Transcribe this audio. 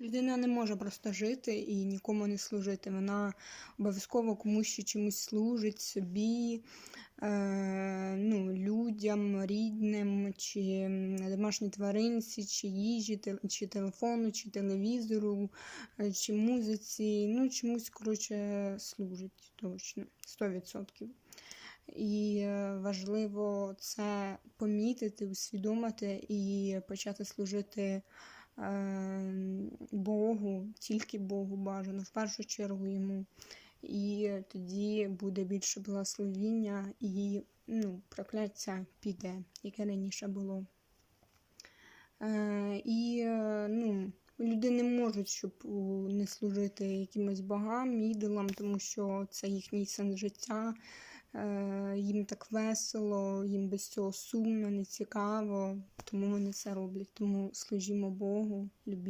Людина не може просто жити і нікому не служити. Вона обов'язково комусь ще чимось служить собі, е, ну, людям, рідним, чи домашній тваринці, чи їжі, чи телефону, чи телевізору, е, чи музиці. Ну, чомусь, коротше, служить точно, 100%. І е, важливо це помітити, усвідомити і почати служити е, Богу, тільки Богу бажано, в першу чергу йому. І тоді буде більше благословіння і ну, прокляття піде, яке раніше було. Е, і ну, люди не можуть, щоб не служити якимось богам, ідолам, тому що це їхній сенс життя. Е, їм так весело, їм без цього сумно, не цікаво, тому вони це роблять. Тому служімо Богу, любі.